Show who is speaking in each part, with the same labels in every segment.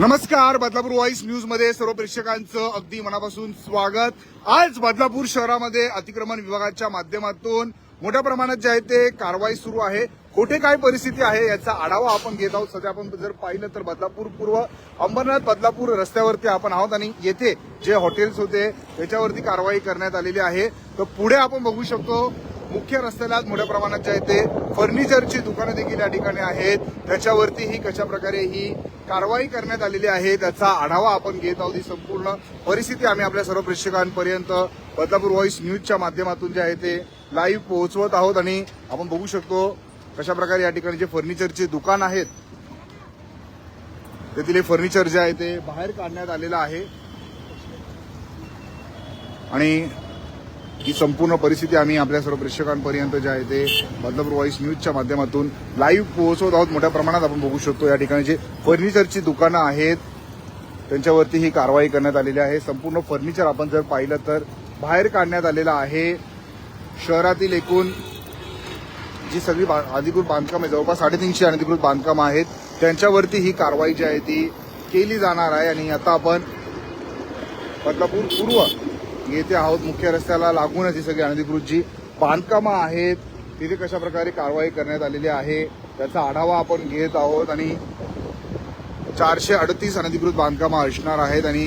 Speaker 1: नमस्कार बदलापूर व्हॉइस न्यूजमध्ये सर्व प्रेक्षकांचं अगदी मनापासून स्वागत. आज बदलापूर शहरामध्ये अतिक्रमण विभागाच्या माध्यमातून मोठ्या प्रमाणात जे आहे ते कारवाई सुरू आहे. कुठे काय परिस्थिती आहे याचा आढावा आपण घेत आहोत. सध्या आपण जर पाहिलं तर बदलापूर पूर्व अंबरनाथ बदलापूर रस्त्यावरती आपण आहोत आणि येथे जे हॉटेल्स होते त्याच्यावरती कारवाई करण्यात आलेली आहे. तर पुढे आपण बघू शकतो मुख्य रस्त्याला मोठ्या प्रमाणात जे आहे ते फर्निचरची दुकानं देखील या ठिकाणी आहेत. त्याच्यावरती ही कशा प्रकारे ही कारवाई करण्यात आलेली आहे त्याचा आढावा आपण घेत आहोत ही संपूर्ण परिस्थिती आम्ही आपल्या सर्व प्रेक्षकांपर्यंत बदलापूर व्हॉइस न्यूजच्या माध्यमातून जे आहे ते लाईव्ह पोहोचवत आहोत आणि आपण बघू शकतो कशा प्रकारे या ठिकाणी जे फर्निचरचे दुकान आहेत तेथील हे फर्निचर जे आहे ते बाहेर काढण्यात आलेलं आहे. आणि ही संपूर्ण परिस्थिती आम्ही आपल्या सर्व प्रेक्षकांपर्यंत जे आहे ते बदलापूर व्हॉइस न्यूजच्या माध्यमातून लाईव्ह पोहोचवत आहोत. मोठ्या प्रमाणात आपण बघू शकतो या ठिकाणी जे फर्निचरची दुकानं आहेत त्यांच्यावरती ही कारवाई करण्यात आलेली आहे. संपूर्ण फर्निचर आपण जर पाहिलं तर बाहेर काढण्यात आलेलं आहे. शहरातील एकूण जी सगळी बा- अधिकृत बांधकाम आहे जवळपास साडेतीनशे अनधिकृत बांधकाम आहेत त्यांच्यावरती ही कारवाई जी आहे ती केली जाणार आहे. आणि आता आपण बदलापूर पूर्व येथे आहोत. मुख्य रस्त्याला लागूनच ही सगळी अनधिकृत जी बांधकामं आहेत. तिथे कशा प्रकारे कारवाई करण्यात आलेली आहे त्याचा आढावा आपण घेत आहोत. आणि चारशे अडतीस अनधिकृत बांधकामं असणार आहेत आणि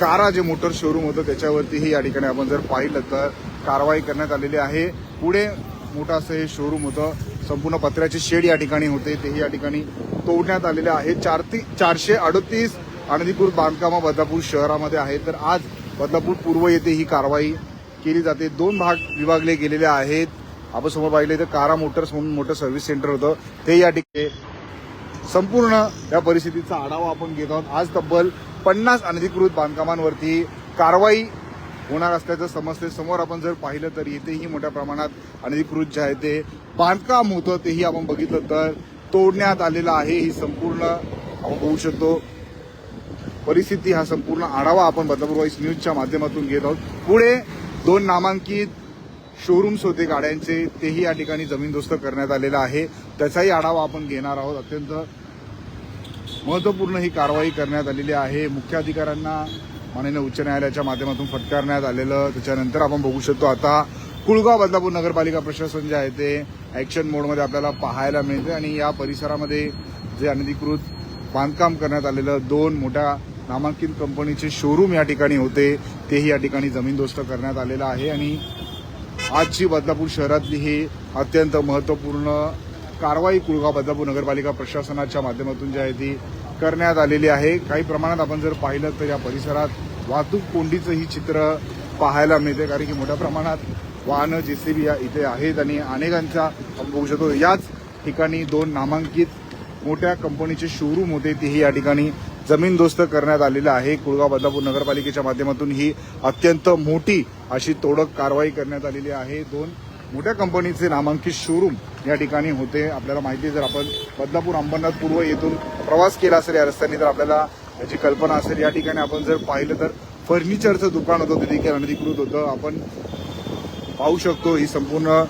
Speaker 1: कारा जे मोटर शोरूम होतं त्याच्यावरतीही या ठिकाणी आपण जर पाहिलं तर कारवाई करण्यात आलेली आहे. पुढे मोठं असं हे शोरूम होतं. संपूर्ण पत्र्याचे शेड या ठिकाणी होते. तेही या ठिकाणी तोडण्यात आलेले आहे चार ती चारशे अडतीस अनधिकृत बांधकामं बदलापूर शहरामध्ये आहेत. तर आज बदलापूर पूर्व येथे ही कारवाई केली जाते. दोन भाग विभागले गेलेले आहेत. आपण समोर पाहिले तर कारा मोटर्स म्हणून मोठं सर्व्हिस सेंटर होतं. ते या ठिकाणी संपूर्ण या परिस्थितीचा आढावा आपण घेत आहोत. आज तब्बल पन्नास अनधिकृत बांधकामांवरती कारवाई होणार असल्याचं समजते समोर आपण जर पाहिलं तर येथेही मोठ्या प्रमाणात अनधिकृत जे आहे ते बांधकाम होतं तेही आपण बघितलं तर तोडण्यात आलेलं आहे. ही संपूर्ण आपण बघू शकतो. परिस्थिती हा संपूर्ण आढावा आपण बदलापूर व्हॉइस न्यूजच्या माध्यमातून घेत आहोत. पुढे दोन नामांकित शोरूम्स होते गाड्यांचे तेही या ठिकाणी जमीनदोस्त करण्यात आलेला आहे. त्याचाही आढावा आपण घेणार आहोत. अत्यंत महत्त्वपूर्ण ही कारवाई करण्यात आलेली आहे. मुख्य अधिकाऱ्यांना माननीय उच्च न्यायालयाच्या माध्यमातून फटकारण्यात आलेलं त्याच्यानंतर आपण बघू शकतो आता कुळगाव बदलापूर नगरपालिका प्रशासन जे आहे ते ऍक्शन मोडमध्ये आपल्याला पाहायला मिळते आणि या परिसरामध्ये जे अनधिकृत बांधकाम करण्यात आलेलं दोन मोठ्या नामांकित कंपनीचे शोरूम या ठिकाणी होते तेही या ठिकाणी जमीनदोस्त करण्यात आलेलं आहे आणि आजची बदलापूर शहरातली ही अत्यंत महत्त्वपूर्ण कारवाई कुळगाव बदलापूर नगरपालिका प्रशासनाच्या माध्यमातून जी आहे ती करण्यात आलेली आहे. काही प्रमाणात आपण जर पाहिलं तर या परिसरात वाहतूक कोंडीचं ही चित्र पाहायला मिळते कारण की मोठ्या प्रमाणात वाहनं जेसीबी या इथे आहेत आणि अनेकांचा आपण बघू शकतो. याच ठिकाणी दोन नामांकित मोठ्या कंपनीचे शोरूम होते तेही या ठिकाणी जमीनदोस्त करण्यात आलेलं आहे. कुळगाव बदलापूर नगरपालिकेच्या माध्यमातून ही अत्यंत मोठी अशी तोडक कारवाई करण्यात आलेली आहे. दोन मोठ्या कंपनीचे नामांकित शोरूम या ठिकाणी होते. आपल्याला माहिती जर आपण बदलापूर अंबरनाथ पूर्व येथून प्रवास केला असेल या रस्त्याने तर आपल्याला याची कल्पना असेल. या ठिकाणी आपण जर पाहिलं तर फर्निचरचं दुकान होतं ते देखील अनधिकृत होतं. आपण पाहू शकतो ही संपूर्ण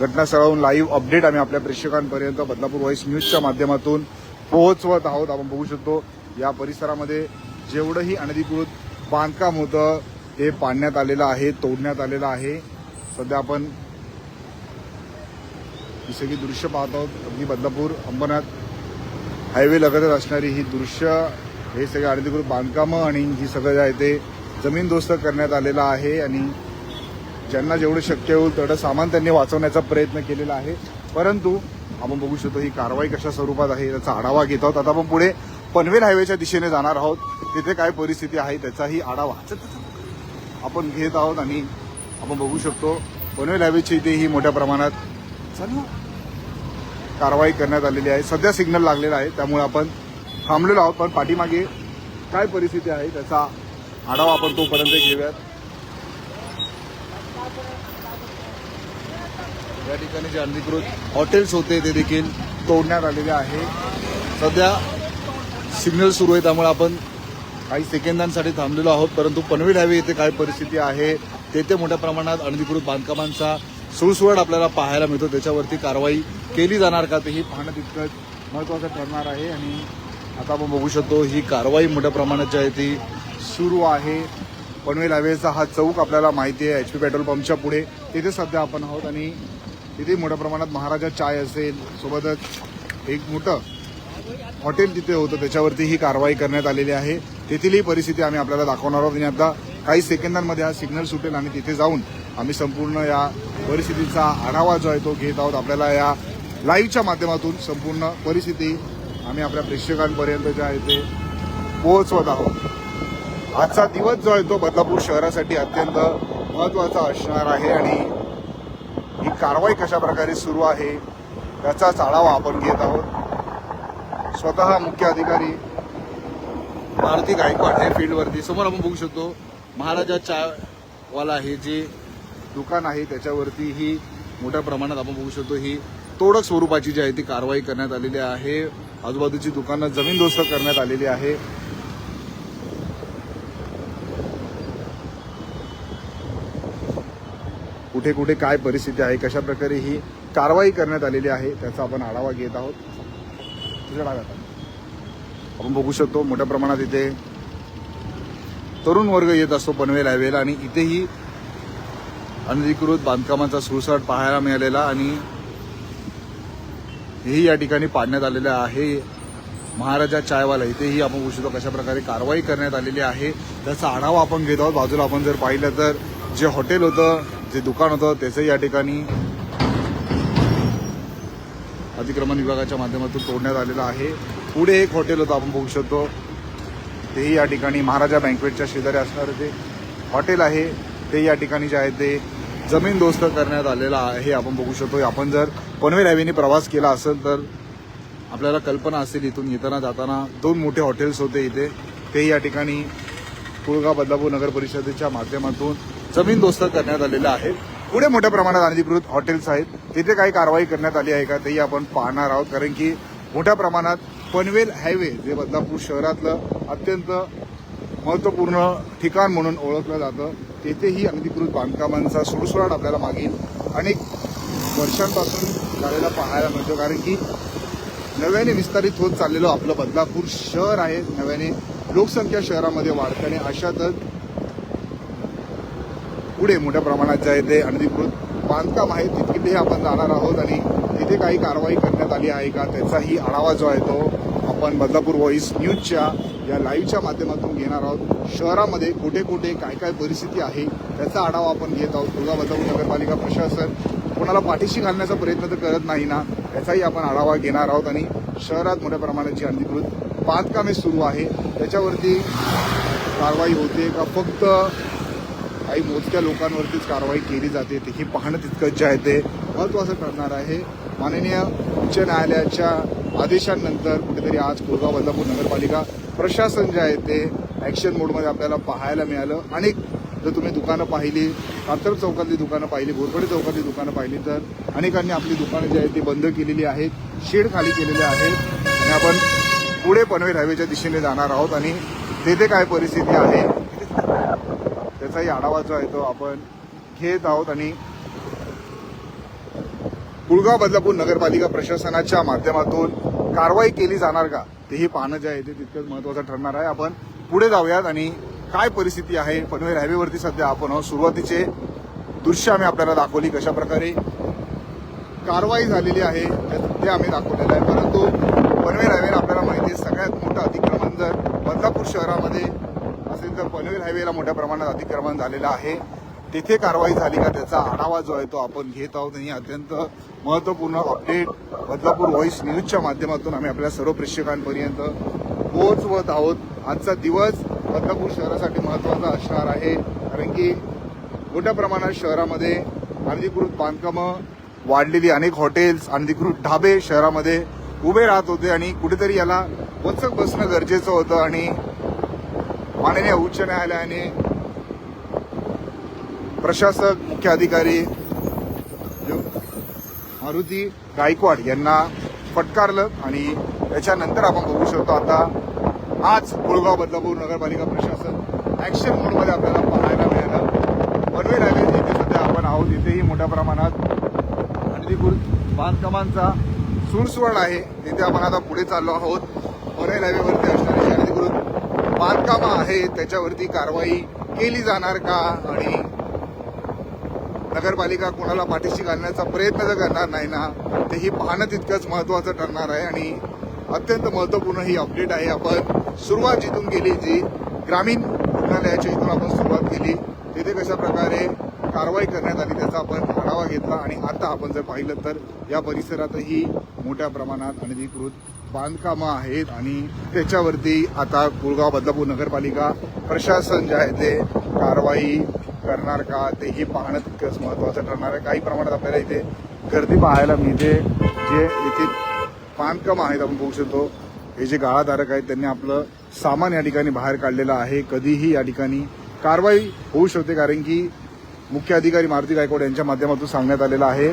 Speaker 1: घटनास्थळावरून लाईव्ह अपडेट आम्ही आपल्या प्रेक्षकांपर्यंत बदलापूर व्हॉइस न्यूजच्या माध्यमातून पोहोचवत आहोत. आपण बघू शकतो या परिसरामध्ये जेवढंही अनधिकृत बांधकाम होतं ते पाडण्यात आलेलं आहे तोडण्यात आलेलं आहे. सध्या आपण ही सगळी दृश्य पाहत आहोत. अगदी बदलापूर अंबरनाथ हायवे लगतच असणारी ही दृश्य. हे सगळे अनधिकृत बांधकामं आणि ही सगळं जे आहे ते जमीनदोस्त करण्यात आलेलं आहे आणि ज्यांना जेवढं शक्य होईल तेवढं सामान त्यांनी वाचवण्याचा प्रयत्न केलेला आहे. परंतु आपण बघू शकतो ही कारवाई कशा स्वरूपात आहे त्याचा आढावा घेत आहोत. आता आपण पुढे पनवेल हायवेच्या दिशेने जाणार आहोत. तिथे काय परिस्थिती आहे त्याचाही आढावा. आपण घेत आहोत आणि आपण बघू शकतो पनवेल हायवेची इथे ही मोठ्या प्रमाणात कारवाई करण्यात आलेली आहे. सध्या सिग्नल लागलेला आहे त्यामुळे आपण थांबलेलो आहोत. पण पाठीमागे काय परिस्थिती आहे त्याचा आढावा आपण तोपर्यंत घेऊयात. या ठिकाणी जे अनधिकृत हॉटेल्स होते ते देखील तोडण्यात आलेले आहे. सध्या सिग्नल सुरू आहे त्यामुळे आपण काही सेकंदांसाठी थांबलेलो आहोत. परंतु पनवेल हायवे येथे काय परिस्थिती आहे तेथे मोठ्या प्रमाणात अनधिकृत बांधकामांचा सुळसुळट आपल्याला पाहायला मिळतो. त्याच्यावरती कारवाई केली जाणार का तेही पाहणं तितकंच महत्त्वाचं ठरणार आहे. आणि आता आपण बघू शकतो ही कारवाई मोठ्या प्रमाणात जी आहे ती सुरू आहे. पनवेल हायवेचा हा चौक आपल्याला माहिती आहे एच पी पेट्रोल पंपच्या पुढे. तिथे सध्या आपण आहोत आणि तिथे मोठ्या प्रमाणात महाराजा चाय असेल सोबतच एक मोठं हॉटेल तिथे होतं त्याच्यावरती ही कारवाई करण्यात आलेली आहे. तेथील परिस्थिती आम्ही आपल्याला दाखवणार आहोत आणि आता काही सेकंदांमध्ये हा सिग्नल सुटेल आणि तिथे जाऊन आम्ही संपूर्ण या परिस्थितीचा आढावा जो आहे तो घेत आहोत. आपल्याला या लाईव्हच्या माध्यमातून संपूर्ण परिस्थिती आम्ही आपल्या प्रेक्षकांपर्यंत जे आहे ते पोहोचवत आहोत. आजचा दिवस जो आहे तो बदलापूर शहरासाठी अत्यंत महत्त्वाचा असणार आहे आणि ही कारवाई कशा प्रकारे सुरू आहे त्याचाच आढावा आपण घेत आहोत. स्वतः मुख्य अधिकारी मारुती गायकवाड आहे फील्डवरती समोर आपण बघू शकतो. महाराजा चायवाला हे जे दुकान आहे त्याच्यावरती ही मोठ्या प्रमाणात आपण बघू शकतो. ही तोडक स्वरूपाची जी आहे ती कारवाई करण्यात आलेली आहे. आजूबाजूची दुकानं जमीनदोस्त करण्यात आलेली आहे. कुठे कुठे काय परिस्थिती आहे कशा प्रकारे ही कारवाई करण्यात आलेली आहे त्याचा आपण आढावा घेत आहोत. तिथे डाव्यात आपण बघू शकतो मोठ्या प्रमाणात इथे तरुण वर्ग येत असतो पनवेल हायवेला आणि इथेही अनधिकृत बांधकामाचा सुळसाट पाहायला मिळालेला आणि हेही या ठिकाणी पाडण्यात आलेलं आहे. महाराजा चायवाला इथेही आपण बघू शकतो कशा प्रकारे कारवाई करण्यात आलेली आहे. त्याचा आढावा आपण घेत आहोत. बाजूला आपण जर पाहिलं तर जे हॉटेल होतं जे दुकान होतं त्याचंही या ठिकाणी अतिक्रमण विभागाच्या माध्यमातून तोडण्यात आलेलं आहे. पुढे एक हॉटेल होतं आपण बघू शकतो. तेही या ठिकाणी महाराजा बँकवेटच्या शेजारी असणारं ते हॉटेल आहे. ते या ठिकाणी जे आहे ते जमीनदोस्त करण्यात आलेलं आहे. आपण बघू शकतो. आपण जर पनवेल हायवेने प्रवास केला असेल तर आपल्याला कल्पना असेल इथून येताना जाताना दोन मोठे हॉटेल्स होते इथे. तेही या ठिकाणी कुळगाव बदलापूर नगर परिषदेच्या माध्यमातून जमीनदोस्त करण्यात आलेलं आहे. पुढे मोठ्या प्रमाणात अनधिकृत हॉटेल्स आहेत. तिथे काही कारवाई करण्यात आली आहे का तेही आपण पाहणार आहोत. कारण की मोठ्या प्रमाणात पनवेल हायवे जे बदलापूर शहरातलं अत्यंत महत्त्वपूर्ण ठिकाण म्हणून ओळखलं जातं तेथेही अनधिकृत बांधकामांचा सुळसुळाट आपल्याला मागील अनेक वर्षांपासून झालेला पाहायला मिळतो. कारण की नव्याने विस्तारित होत चाललेलं आपलं बदलापूर शहर आहे. नव्याने लोकसंख्या शहरामध्ये वाढते आणि अशातच पुढे मोठ्या प्रमाणात जे आहे ते अनधिकृत बांधकाम आहे तिथे आपण जाणार आहोत आणि तिथे काही कारवाई करण्यात आली आहे का त्याचाही आढावा जो आहे तो आपण बदलापूर व्हॉइस न्यूजच्या या लाईव्हच्या माध्यमातून घेणार आहोत. शहरामध्ये कुठे कुठे काय काय परिस्थिती आहे त्याचा आढावा आपण घेत आहोत. दुर्गा बदलापूर नगरपालिका प्रशासन कोणाला पाठीशी घालण्याचा प्रयत्न तर करत नाही ना याचाही आपण आढावा घेणार आहोत. आणि शहरात मोठ्या प्रमाणाची अनधिकृत बांधकामे सुरू आहे त्याच्यावरती कारवाई होते का फक्त काही मोजक्या लोकांवरतीच कारवाई केली जाते ते हे पाहणं तितकंच जे आहे ते महत्त्वाचं ठरणार आहे. माननीय उच्च न्यायालयाच्या आदेशांनंतर कुठेतरी आज कोरगाव बदलापूर नगरपालिका प्रशासन जे आहे ते ॲक्शन मोडमध्ये आपल्याला पाहायला मिळालं. अनेक जर तुम्ही दुकानं पाहिली कातर चौकातली दुकानं पाहिली घोरपडे चौकातली दुकानं पाहिली तर अनेकांनी आपली दुकानं जी आहेत ती बंद केलेली आहेत शेड खाली केलेले आहेत. आणि आपण पुढे पनवेल हायवेच्या दिशेने जाणार आहोत आणि तेथे काय परिस्थिती आहे त्याचाही आढावा जो आहे तो आपण घेत आहोत आणि कुळगाव बदलापूर नगरपालिका प्रशासनाच्या माध्यमातून कारवाई केली जाणार का? तेही पाहणं जे आहे ते तितकंच महत्वाचं ठरणार आहे. आपण पुढे जाऊयात आणि काय परिस्थिती आहे? पनवेल हायवेवरती सध्या आपण आहोत. सुरुवातीचे दृश्य आम्ही आपल्याला दाखवली कशा प्रकारे कारवाई झालेली आहे. ते आम्ही दाखवलेलं आहे. परंतु पनवेल हायवेला आपल्याला माहिती आहे सगळ्यात मोठं अतिक्रमण जर बदलापूर शहरामध्ये असेल तर पनवेल हायवेला मोठ्या प्रमाणात अतिक्रमण झालेलं आहे. तिथे कारवाई झाली का त्याचा आढावा जो आहे तो आपण घेत आहोत. आणि अत्यंत महत्त्वपूर्ण अपडेट बदलापूर व्हॉइस न्यूजच्या माध्यमातून आम्ही आपल्या सर्व प्रेक्षकांपर्यंत पोहोचवत आहोत. आजचा दिवस बदलापूर शहरासाठी महत्त्वाचा असणार आहे. कारण की मोठ्या प्रमाणात शहरामध्ये अनधिकृत बांधकामं वाढलेली अनेक हॉटेल्स अनधिकृत ढाबे शहरामध्ये उभे राहत होते. आणि कुठेतरी याला वचक बसणं गरजेचं होतं. आणि माननीय उच्च न्यायालयाने प्रशासक मुख्य अधिकारी मारुती गायकवाड यांना फटकारलं आणि त्याच्यानंतर आपण बघू शकतो आता आज कोळगाव बदलापूर नगरपालिका प्रशासन ऍक्शन मोडमध्ये आपल्याला पाहायला मिळालं. पनवेल हायवे जिथे सध्या आपण आहोत तिथेही मोठ्या प्रमाणात अनधिकृत बांधकामांचा सुळसुळाट आहे. तिथे आपण आता पुढे चाललो आहोत. फॉरेन हायवेवरती असणारे बांधकामं आहेत त्याच्यावरती कारवाई केली जाणार का? आणि नगरपालिका कोणाला पाठीशी घालण्याचा प्रयत्न जर करणार नाही ना? तेही पाहणं तितकंच महत्वाचं ठरणार आहे आणि अत्यंत महत्त्वपूर्ण ही अपडेट आहे. आपण सुरुवात जिथून केली जी ग्रामीण रुग्णालयाच्या इथून आपण सुरुवात केली तिथे कशा प्रकारे कारवाई करण्यात आली त्याचा आपण आढावा घेतला. आणि आता आपण जर पाहिलं तर या परिसरातही मोठ्या प्रमाणात अनधिकृत बांधकामं आहेत आणि त्याच्यावरती आता कुळगाव बदलापूर नगरपालिका प्रशासन जे आहे ते कारवाई करणार का? तेही पाहणं तितकंच महत्वाचं ठरणार आहे. काही प्रमाणात आपल्याला इथे गर्दी पाहायला मिळते. जे इथे बांधकाम आहेत आपण बघू शकतो. हे जे गाळाधारक आहेत त्यांनी आपलं सामान या ठिकाणी बाहेर काढलेलं आहे. कधीही या ठिकाणी कारवाई होऊ शकते कारण की मुख्य अधिकारी मारुती गायकवाड यांच्या माध्यमातून सांगण्यात आलेलं आहे.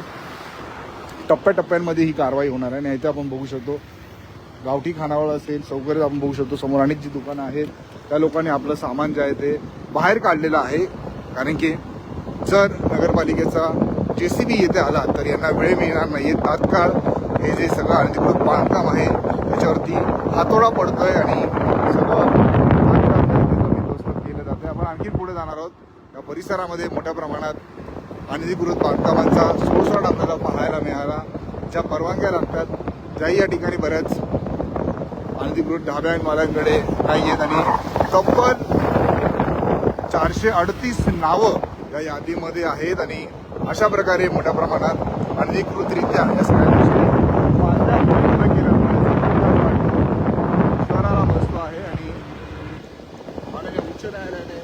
Speaker 1: टप्प्याटप्प्यांमध्ये ही कारवाई होणार आहे. आणि इथे आपण बघू शकतो गावठी खानावळ असेल सौकर्य आपण बघू शकतो. समोर अनेक जी दुकानं आहेत त्या लोकांनी आपलं सामान जे आहे ते बाहेर काढलेलं आहे. कारण की जर नगरपालिकेचा जे सी बी येथे आला तर यांना वेळ मिळणार नाहीये. तात्काळ हे जे सगळं अनधिकृत बांधकाम आहे त्याच्यावरती हातोडा पडतोय आणि सगळं बांधकाम आहे केलं आपण आणखी पुढे जाणार आहोत. या परिसरामध्ये मोठ्या प्रमाणात अनधिकृत बांधकामांचा सोळसाट आपल्याला पाहायला मिळाला. ज्या परवानग्या लागतात ज्याही या ठिकाणी बऱ्याच अनधिकृत ढाब्यांवाल्यांकडे नाही आहेत आणि तब्बल चारशे अडतीस नावं या यादीमध्ये आहेत आणि अशा प्रकारे मोठ्या प्रमाणात अनधिकृतरित्या या सगळ्या शहराला बसतो आहे आणि माननीय उच्च न्यायालयाने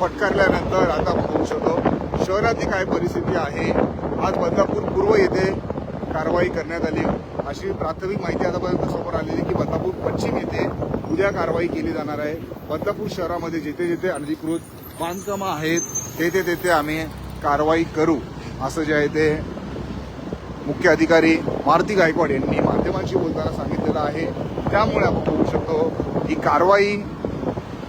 Speaker 1: फटकारल्यानंतर आता आपण बघू शकतो शहराची काय परिस्थिती आहे? आज बदलापूर पूर्व येथे कारवाई करण्यात आली. अशी प्राथमिक माहिती आतापर्यंत समोर आलेली की बदलापूर पश्चिम येथे उद्या कारवाई केली जाणार आहे. बदलापूर शहरामध्ये जिथे जिथे अनधिकृत बांधकामं आहेत तेथे तेथे आम्ही कारवाई करू असं जे आहे ते मुख्य अधिकारी मारुती गायकवाड यांनी माध्यमांशी बोलताना सांगितलेलं आहे. त्यामुळे आपण बघू शकतो ही कारवाई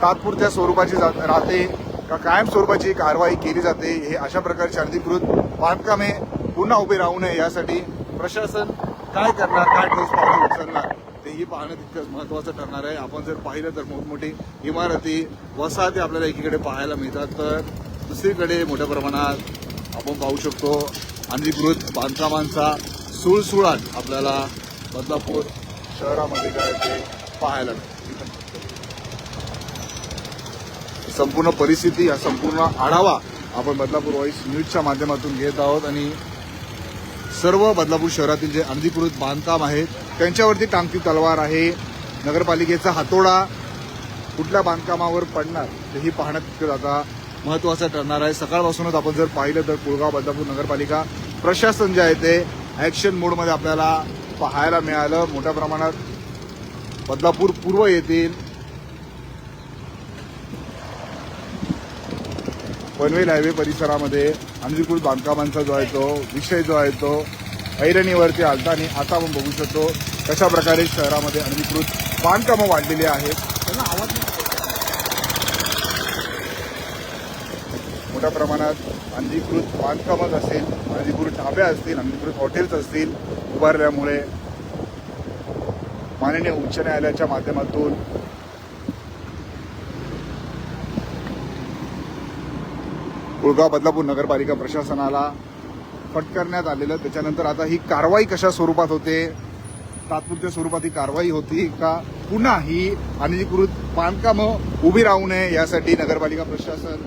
Speaker 1: तात्पुरत्या स्वरूपाची जात- राहते का कायम स्वरूपाची कारवाई केली जाते हे अशा प्रकारची अनधिकृत बांधकामे पुन्हा उभे राहू नये यासाठी प्रशासन काय करणार काय ठोस पावलं उचलणार तेही पाहणं तितकंच महत्वाचं ठरणार आहे. आपण जर पाहिलं तर मोठमोठी इमारती वसाहती आपल्याला एकीकडे पाहायला मिळतात तर दुसरीकडे मोठ्या प्रमाणात आपण पाहू शकतो अनधिकृत बांधकामांचा सुळसुळाट आपल्याला बदलापूर शहरामध्ये काय ते पाहायला मिळतं. संपूर्ण परिस्थिती हा संपूर्ण आढावा आपण बदलापूर व्हॉइस न्यूजच्या माध्यमातून घेत आहोत आणि सर्व बदलापूर शहरातील जे अनधिकृत बांधकाम आहेत त्यांच्यावरती टांगती तलवार आहे. नगरपालिकेचा हातोडा कुठल्या बांधकामावर पडणार तेही पाहण्यात तितकं आता महत्वाचं ठरणार आहे. सकाळपासूनच आपण जर पाहिलं तर कुळगाव बदलापूर नगरपालिका प्रशासन जे आहे ते ॲक्शन मोडमध्ये आपल्याला पाहायला मिळालं. मोठ्या प्रमाणात बदलापूर पूर्व येथील पनवेल हायवे परिसरामध्ये अनधिकृत बांधकामांचा जो आहे तो विषय जो आहे तो ऐरणीवरती आलता आणि आता आपण बघू शकतो कशा प्रकारे शहरामध्ये अनधिकृत बांधकामं वाढलेली आहेत. त्यांना आवाज मोठ्या प्रमाणात अनधिकृत बांधकामच असेल अनधिकृत ढाब्या असतील अनधिकृत हॉटेल्स असतील उभारल्यामुळे माननीय उच्च न्यायालयाच्या माध्यमातून कुळगाव बदलापूर नगरपालिका प्रशासनाला फटकारण्यात आलेलं त्याच्यानंतर आता ही कारवाई कशा स्वरूपात होते तात्पुरत्या स्वरूपात ही कारवाई होती का? पुन्हा ही अनधिकृत बांधकामं उभी राहू नये यासाठी नगरपालिका प्रशासन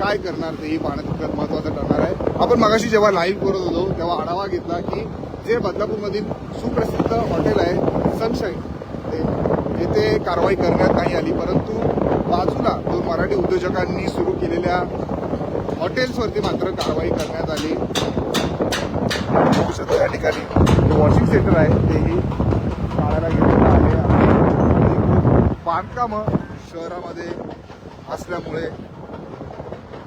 Speaker 1: काय करणार तेही पाहणं तितकंच महत्वाचं ठरणार आहे. आपण मगाशी जेव्हा लाईव्ह करत होतो तेव्हा आढावा घेतला की जे बदलापूरमधील सुप्रसिद्ध हॉटेल आहे सनशाईन ते येथे कारवाई करण्यात नाही आली परंतु बाजूला दोन मराठी उद्योजकांनी सुरू केलेल्या हॉटेल्सवरती मात्र कारवाई करण्यात आली. या ठिकाणी. जे वॉशिंग सेंटर आहे तेही पाळायला गेलेलं आहे. आणि बांधकामं शहरामध्ये असल्यामुळे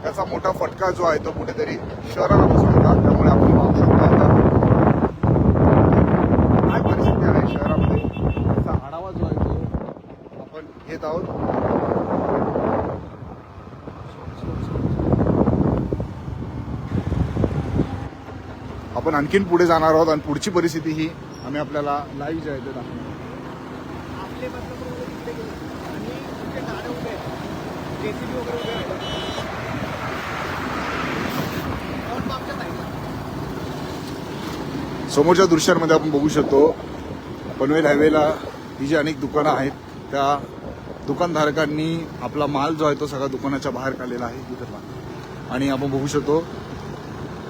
Speaker 1: त्याचा मोठा फटका जो आहे तो कुठेतरी शहराला बसून येतात त्यामुळे आपण पाहू शकतो आता काय परिस्थिती आहे शहरामध्ये त्याचा आढावा जो आहे तो आपण घेत आहोत आपण आणखीन पुढे जाणार आहोत आणि पुढची परिस्थिती ही आम्ही आपल्याला लाईव्ह जे आहे ते दाखवणार समोरच्या दृश्यांमध्ये आपण बघू शकतो पनवेल हायवेला ही जी अनेक दुकानं आहेत त्या दुकानधारकांनी आपला माल जो आहे तो सगळा दुकानाच्या बाहेर काढलेला आहे तिथे. आणि आपण बघू शकतो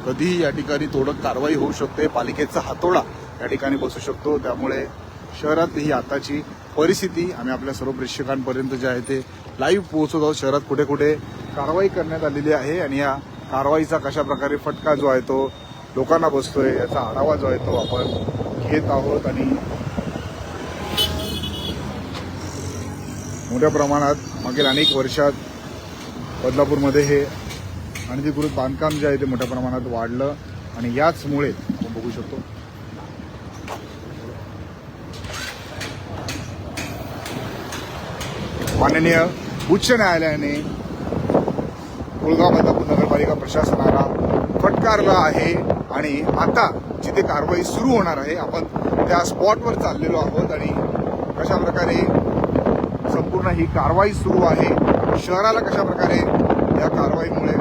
Speaker 1: कधीही या ठिकाणी तोडक कारवाई होऊ शकते. पालिकेचा हातोडा या ठिकाणी बसू शकतो. त्यामुळे शहरात ही आताची परिस्थिती आम्ही आपल्या सर्व प्रेक्षकांपर्यंत जे आहे ते लाईव्ह पोहोचत आहोत. शहरात कुठे कुठे कारवाई करण्यात आलेली आहे आणि या कारवाईचा कशा प्रकारे फटका जो आहे तो लोकांना बसतोय याचा आढावा जो आहे तो आपण घेत आहोत आणि मोठ्या प्रमाणात मागील अनेक वर्षात बदलापूरमध्ये हे अनधिकृत बांधकाम जे आहे ते मोठ्या प्रमाणात वाढलं आणि याचमुळे आपण बघू शकतो. माननीय उच्च न्यायालयाने कुळगाव बदलापूर नगरपालिका प्रशासनाला फटकारला आहे आणि आता जिथे कारवाई सुरू होणार आहे आपण त्या स्पॉटवर चाललेलो आहोत आणि कशा प्रकारे संपूर्ण ही कारवाई सुरू आहे शहराला कशा प्रकारे या कारवाईमुळे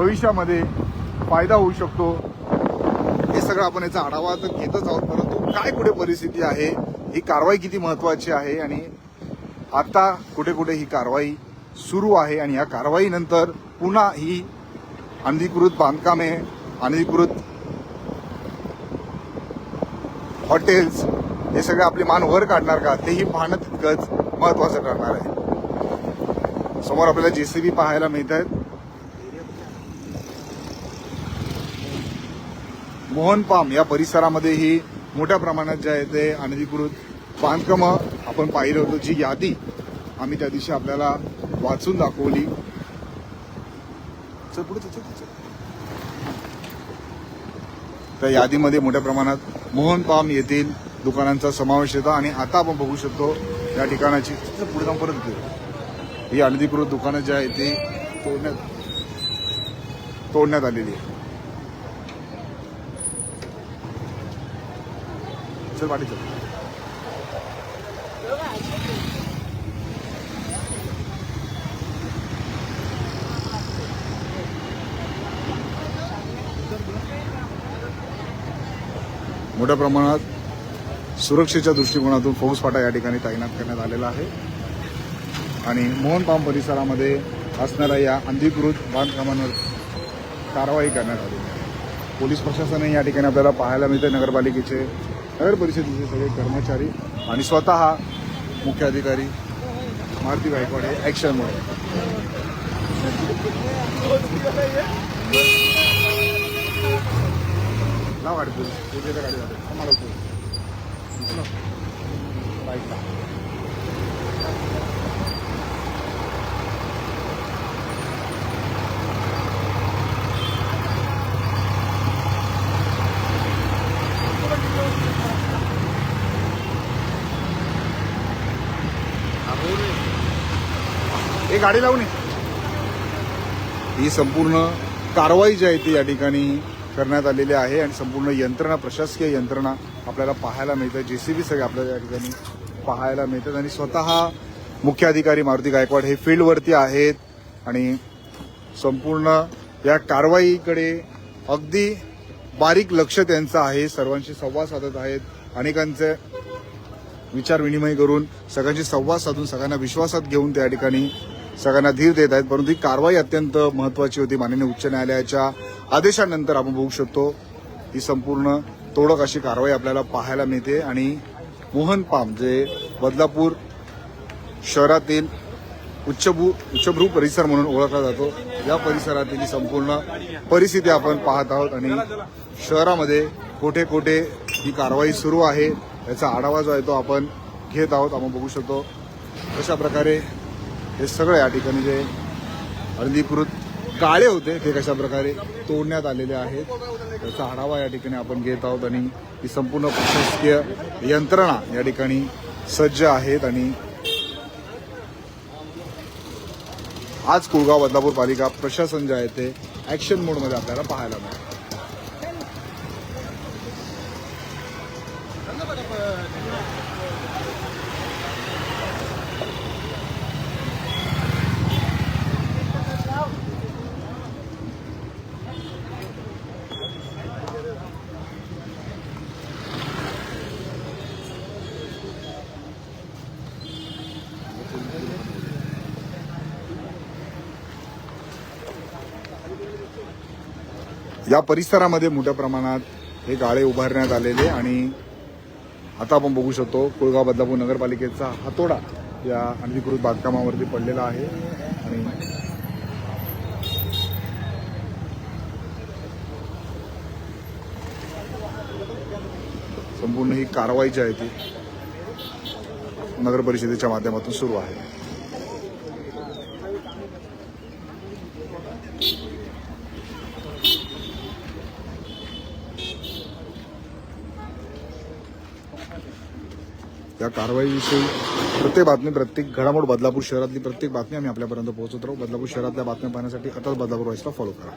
Speaker 1: भविष्यामध्ये फायदा होऊ शकतो. हे सगळं आपण याचा आढावा तर घेतच आहोत परंतु काय कुठे परिस्थिती आहे ही कारवाई किती महत्वाची आहे आणि आता कुठे कुठे ही कारवाई सुरू आहे आणि या कारवाईनंतर पुन्हा ही अनधिकृत बांधकामे अनधिकृत हॉटेल्स हे सगळे आपले मान वर काढणार का? तेही पाहणं तितकंच महत्वाचं ठरणार आहे. समोर आपल्याला जेसीबी पाहायला मिळत आहेत. मोहन पाम या परिसरामध्येही मोठ्या प्रमाणात जे आहे ते अनधिकृत बांधकामं आपण पाहिलं होतं जी यादी आम्ही त्या दिवशी आपल्याला वाचून दाखवली. त्या यादीमध्ये मोठ्या प्रमाणात मोहन पाम येथील दुकानांचा समावेश येतो आणि आता आपण बघू शकतो या ठिकाणाची पुढे जाऊन परत घेऊ ही अनधिकृत दुकानं जी आहे ती तोडण्यात तोडण्यात आलेली आहे चल पाठी चल. मोठ्या प्रमाणात सुरक्षेच्या दृष्टिकोनातून फौजफाटा या ठिकाणी तैनात करण्यात आलेला आहे. आणि मोहन पाम परिसरामध्ये असणाऱ्या या अनधिकृत बांधकामांवर कारवाई करण्यात आली पोलीस प्रशासनही या ठिकाणी आपल्याला पाहायला मिळते नगरपालिकेचे नगर परिषदेचे सगळे कर्मचारी आणि स्वतः मुख्य अधिकारी मारुती गायकवाड हे ॲक्शनमुळे लाव गाडी पुढे गाडी आम्हाला बाईकला हे गाडी लावून ये. ही संपूर्ण कारवाई जी आहे ती या ठिकाणी करण्यात आलेली आहे आणि संपूर्ण यंत्रणा प्रशासकीय यंत्रणा आपल्याला पाहायला मिळतं. जेसीबी सगळे आपल्याला या ठिकाणी पाहायला मिळतात. आणि स्वतः मुख्य अधिकारी मारुती गायकवाड हे फील्डवरती आहेत आणि संपूर्ण या कारवाईकडे अगदी बारीक लक्ष त्यांचं आहे. सर्वांशी संवाद साधत आहेत. अनेकांचे विचार विनिमय करून सगळ्यांशी संवाद साधून सगळ्यांना विश्वासात घेऊन त्या ठिकाणी सगळ्यांना धीर देत आहेत परंतु ही कारवाई अत्यंत महत्वाची होती. माननीय उच्च न्यायालयाच्या आदेशानंतर आपण बघू शकतो ही संपूर्ण तोडक अशी कारवाई आपल्याला पाहायला मिळते. आणि मोहन पाम जे बदलापूर शहरातील उच्चभू उच्चभ्रू परिसर म्हणून ओळखला जातो या परिसरातील संपूर्ण परिस्थिती आपण पाहत आहोत. आणि शहरामध्ये कोठे कोठे ही कारवाई सुरू आहे याचा आढावा जो आहे तो आपण घेत आहोत. आपण बघू शकतो कशा प्रकारे हे सगळं या ठिकाणी जे हळदीकृत काळे होते ते कशा प्रकारे तोडण्यात आलेले आहेत त्याचा आढावा या ठिकाणी आपण घेत आहोत आणि ही संपूर्ण प्रशासकीय यंत्रणा या ठिकाणी सज्ज आहेत आणि आज कुळगाव बदलापूर पालिका प्रशासन जे आहे ते ऍक्शन मोडमध्ये आपल्याला पाहायला मिळेल. या परिसरामध्ये मोठ्या प्रमाणात हे गाळे उभारण्यात आलेले आणि आता आपण बघू शकतो कुळगाव बदलापूर नगरपालिकेचा हातोडा या अनधिकृत बांधकामावरती पडलेला आहे. आणि संपूर्ण ही कारवाई जी आहे ती नगर परिषदेच्या माध्यमातून सुरू आहे. कारवाईविषयी प्रत्येक बातमी प्रत्येक घडामोड बदलापूर शहरातली प्रत्येक बातमी आम्ही आपल्यापर्यंत पोहोचत राहू. बदलापूर शहरातल्या बातम्या पाहण्यासाठी आताच बदलापूर वाईसला फॉलो करा.